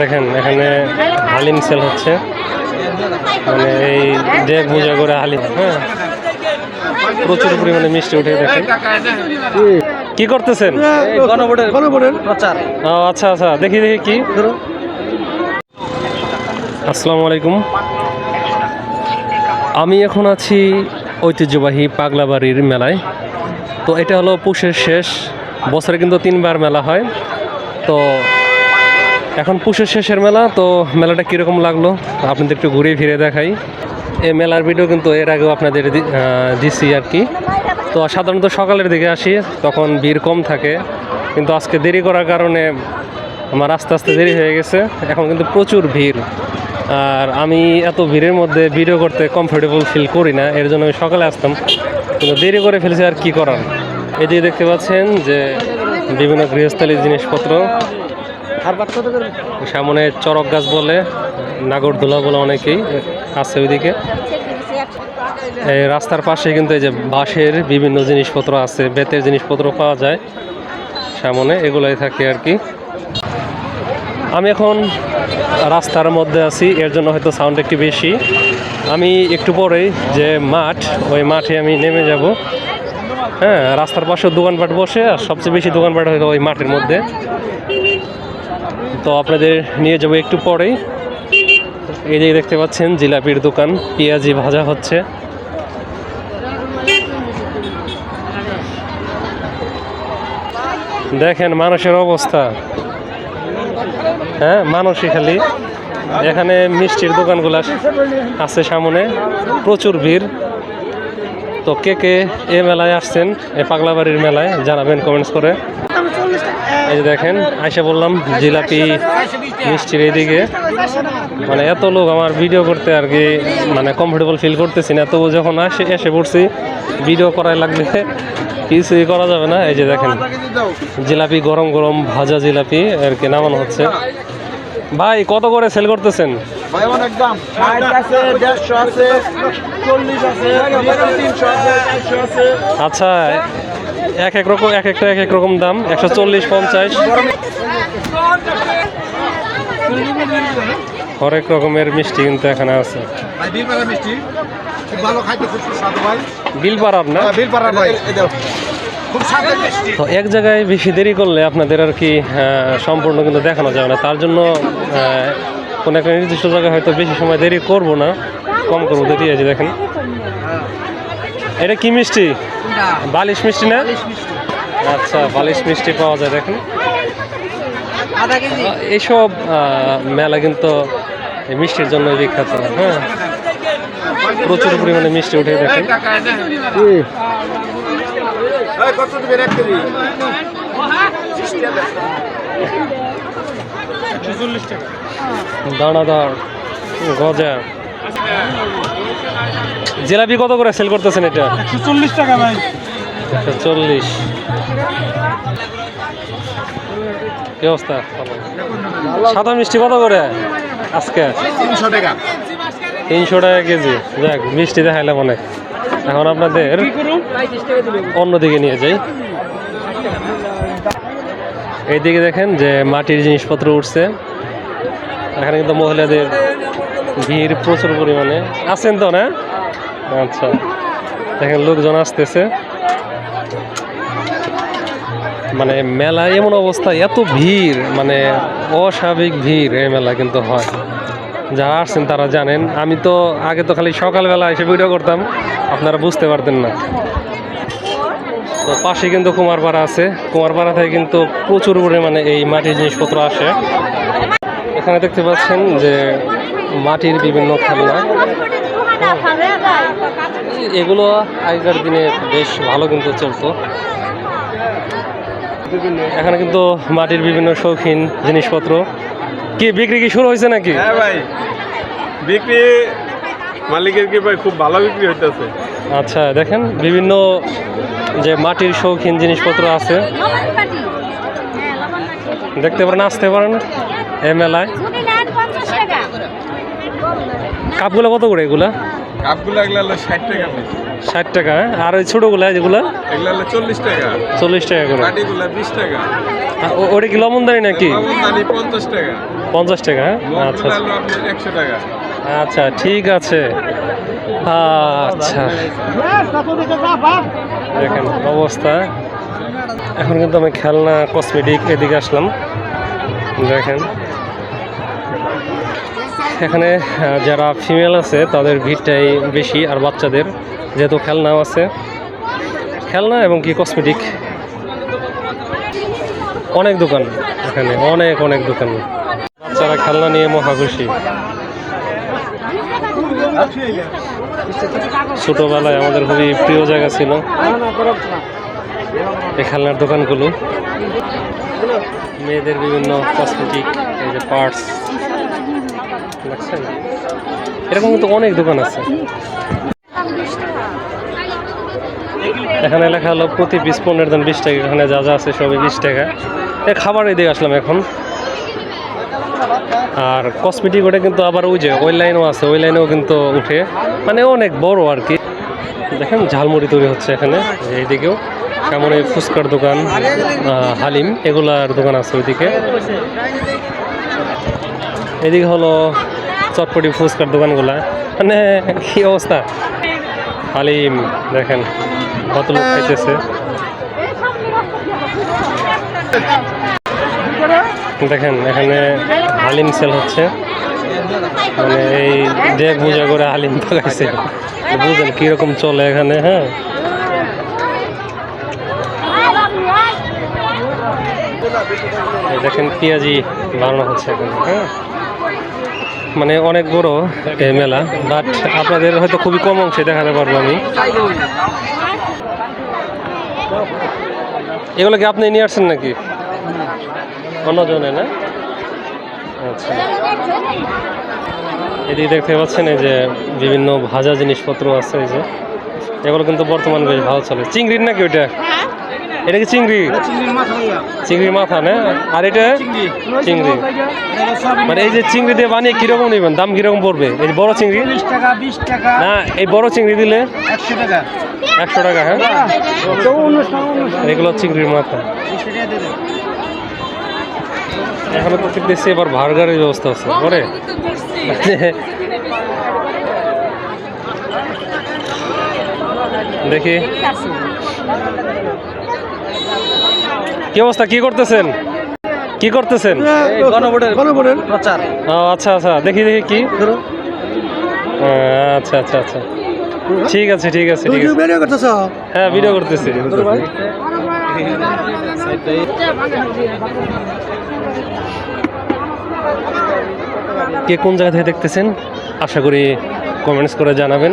দেখেন এখানে হালিম সেল হচ্ছে। মানে এই ডেক বোঝা করে হালিম হ্যাঁ। প্রচুর পরিমাণে মিষ্টি উঠে দেখেন কি করতেছেন? প্রচার। ও আচ্ছা আচ্ছা দেখি দেখি কি। আসসালামু আলাইকুম। আমি এখন আছি ঐতিহ্যবাহী পাগলাবাড়ির মেলায়। তো এটা হলো পুষের শেষ। বছরে কিন্তু তিনবার মেলা হয়। তো এখন পুষের শেষের মেলা তো মেলাটা কীরকম লাগল? আপনাদের একটু ঘুরে ফিরে দেখাই। এই মেলার ভিডিও কিন্তু এর আগেও আপনাদের দি- আহ, দিছি আর কি। তো সাধারণত সকালের দিকে আসি তখন ভিড় কম থাকে। কিন্তু আজকে দেরি করার কারণে আমার আস্তে আস্তে দেরি হয়ে গেছে। এখন কিন্তু প্রচুর ভিড়। আর আমি এত ভিড়ের মধ্যে ভিডিও করতে কমফোর্টেবল ফিল করি না এর জন্য আমি সকালে আসতাম। কিন্তু দেরি করে ফেলেছি আর কি করার? যে দেখতে পাচ্ছেন যে বিভিন্ন গৃহস্থলীর জিনিসপত্র সামনে চরক গাছ বলে, নাগরদোলা বলে অনেকেই আছে ওইদিকে। এই রাস্তার পাশে কিন্তু এই যে বাঁশের বিভিন্ন জিনিসপত্র আছে, বেতের জিনিসপত্র পাওয়া যায় সামনে, এগুলাই থাকে আর কি। আমি এখন রাস্তার মধ্যে আছি, এর জন্য হয়তো সাউন্ড একটু বেশি। আমি একটু পরেই যে মাঠ, ওই মাঠে আমি নেমে যাব। হ্যাঁ রাস্তার পাশে দোকানপাট বসে, আর সবচেয়ে বেশি দোকানপাট হয়তো ওই মাঠের মধ্যে। তো আপনাদের নিয়ে যাব একটু পরেই। এই যে দেখতে পাচ্ছেন, জিলাপির দোকান, পেঁয়াজি ভাজা হচ্ছে। দেখেন মানুষের অবস্থা। হ্যাঁ মানুষই খালি। এখানে মিষ্টির দোকানগুলো আছে সামনে, প্রচুর ভিড়। তো কে কে এ মেলায় আসছেন, এ পাগলাবাড়ির মেলায় জানাবেন কমেন্টস করে। এই যে দেখেন আইসা বললাম জিলাপি মিষ্টির এদিকে মানে এত লোক আমার ভিডিও করতে আর কি মানে কমফোর্টেবল ফিল করতেছি না। তবু যখন আসে এসে পড়ছি ভিডিও করাই লাগলে কিছুই করা যাবে না। এই যে দেখেন জিলাপি গরম গরম ভাজা জিলাপি আর কি নামানো হচ্ছে। ভাই কত করে সেল করতেছেন? আচ্ছা এক এক রকম এক একটা এক এক রকম দাম একশো চল্লিশ পঞ্চাশ। হরেক রকমের মিষ্টি কিন্তু এখানে আছে। বিলপাড়ার না? ভাই। মিষ্টি। তো এক জায়গায় বেশি দেরি করলে আপনাদের আর কি সম্পূর্ণ কিন্তু দেখানো যাবে না। তার জন্য কোনো একটা নির্দিষ্ট জায়গায় হয়তো বেশি সময় দেরি করব না। কম করব এই যে দেখেন। এটা কি মিষ্টি? বালিশ মিষ্টি না? আচ্ছা বালিশ মিষ্টি পাওয়া যায় দেখেন। এইসব মেলা কিন্তু মিষ্টির জন্য বিখ্যাত হ্যাঁ। প্রচুর পরিমাণে মিষ্টি উঠে দেখেন। কত দিবেন এক কেজি? দানাদার গজা জিলাপি কত করে সেল করতেছেন এটা? চল্লিশ টাকা ভাই। চল্লিশ কি অবস্থা? সাদা মিষ্টি কত করে আজকে? তিনশো টাকা। তিনশো টাকা কেজি। যাক মিষ্টি দেখাইলাম অনেক। এখন আপনাদের অন্যদিকে নিয়ে যাই। এইদিকে দেখেন যে মাটির জিনিসপত্র উঠছে। এখানে কিন্তু মহিলাদের ভিড় প্রচুর পরিমাণে। আছেন তো না? আচ্ছা। দেখেন, লোকজন আসতেছে। মানে মেলা এমন অবস্থা, এত ভিড় মানে অস্বাভাবিক ভিড় এই মেলা কিন্তু হয়। যারা আসছেন তারা জানেন। আমি তো আগে তো খালি সকালবেলা এসে ভিডিও করতাম, আপনারা বুঝতে পারতেন না। তো পাশে কিন্তু কুমারপাড়া আছে। কুমারপাড়া থেকে কিন্তু প্রচুর পরিমাণে এই মাটির জিনিসপত্র আসে। এখানে দেখতে পাচ্ছেন যে মাটির বিভিন্ন খেলনা এগুলো আগেকার দিনে বেশ ভালো কিন্তু চলতো। এখানে কিন্তু মাটির বিভিন্ন শৌখিন জিনিসপত্র। কি বিক্রি কি শুরু হয়েছে নাকি? হ্যাঁ ভাই বিক্রি মালিকের কি ভাই খুব ভালো বিক্রি হইতেছে। আচ্ছা দেখেন বিভিন্ন যে মাটির শৌখিন জিনিসপত্র আছে। দেখতে পারেন আসতে পারেন এই মেলায় কাপগুলো কত করে এগুলা? কাপগুলো লাগলে হলো ষাট টাকা। ষাট টাকা? আর ওই ছোটোগুলা যেগুলো? এগুলো হলো চল্লিশ টাকা। চল্লিশ টাকা করে। কাটিগুলো বিশ টাকা। ওটা কি লবণদানি নাকি? পঞ্চাশ টাকা। পঞ্চাশ টাকা হ্যাঁ? আচ্ছা আপনার একশো টাকা। আচ্ছা ঠিক আছে। আচ্ছা। দেখেন অবস্থা। এখন কিন্তু আমি খেলনা কসমেটিক এদিকে আসলাম। দেখেন। এখানে যারা ফিমেল আছে, তাদের ভিড়টাই বেশি, আর বাচ্চাদের যেহেতু খেলনাও আছে। খেলনা এবং কি কসমেটিক অনেক দোকান এখানে, অনেক অনেক দোকান। বাচ্চারা খেলনা নিয়ে মহা খুশি। ছোটবেলায় আমাদের খুবই প্রিয় জায়গা ছিল এই খেলনার দোকানগুলো। মেয়েদের বিভিন্ন কসমেটিক এই যে পার্টস এরকম কিন্তু অনেক দোকান আছে। এখানে লেখা হলো, প্রতি পিস পনেরো দাম বিশ টাকা। এখানে যা যা আছে সবই বিশ টাকা। এ খাবারের দিকে আসলাম এখন। আর কসমেটিক ওটা কিন্তু আবার ওই যে, ওই লাইনও আছে, ওই লাইনেও কিন্তু উঠে। মানে অনেক বড় আর কি। দেখেন, ঝালমুড়ি তৈরি হচ্ছে এখানে, এইদিকেও। এই ফুচকার দোকান হালিম, এগুলার দোকান আছে ওইদিকে। এদিকে হলো চটপটি ফুচকার দোকানগুলা। মানে কি অবস্থা? হালিম দেখেন, কত লোক খাইতেছে। দেখেন, এখানে হালিম সেল হচ্ছে। মানে এই যে পূজা করে হালিম পাকাইছে। বুঝেন কীরকম চলে এখানে হ্যাঁ? দেখেন, পেঁয়াজি বানানো হচ্ছে এখানে হ্যাঁ? মানে অনেক বড় এই মেলা বাট আপনাদের হয়তো খুবই কম অংশে দেখাতে পারব আমি। এগুলো কি আপনি নিয়ে আসছেন নাকি? অন্যজনে না? আচ্ছা। এদিকে দেখতে পাচ্ছেন এই যে বিভিন্ন ভাজা জিনিসপত্র আছে এই যে। এগুলো কিন্তু বর্তমানে বেশ ভালো চলে। চিংড়ির নাকি ওইটা? এটা কি চিংড়ি? চিংড়ির মাথা না? আর এটা চিংড়ি। মানে এই যে চিংড়ি দিয়ে বানিয়ে কীরকম নেবেন? দাম কীরকম পড়বে? এই বড় চিংড়ি? না এই বড় চিংড়ি দিলে একশো টাকা। একশো টাকা হ্যাঁ? এগুলো চিংড়ির মাথা। এখানে তো দেখতেছি এবার ভার্গারের ব্যবস্থা আছে। করে দেখি। কি অবস্থা? কি করতেছেন? কি করতেছেন? গণভোটের গণভোটের প্রচার। ও আচ্ছা আচ্ছা। দেখি দেখি কি? আচ্ছা আচ্ছা আচ্ছা। ঠিক আছে ঠিক আছে ঠিক আছে। ভিডিও করতেছ? হ্যাঁ ভিডিও করতেছি। কে কোন জায়গা থেকে দেখতেছেন? আশা করি কমেন্টস করে জানাবেন।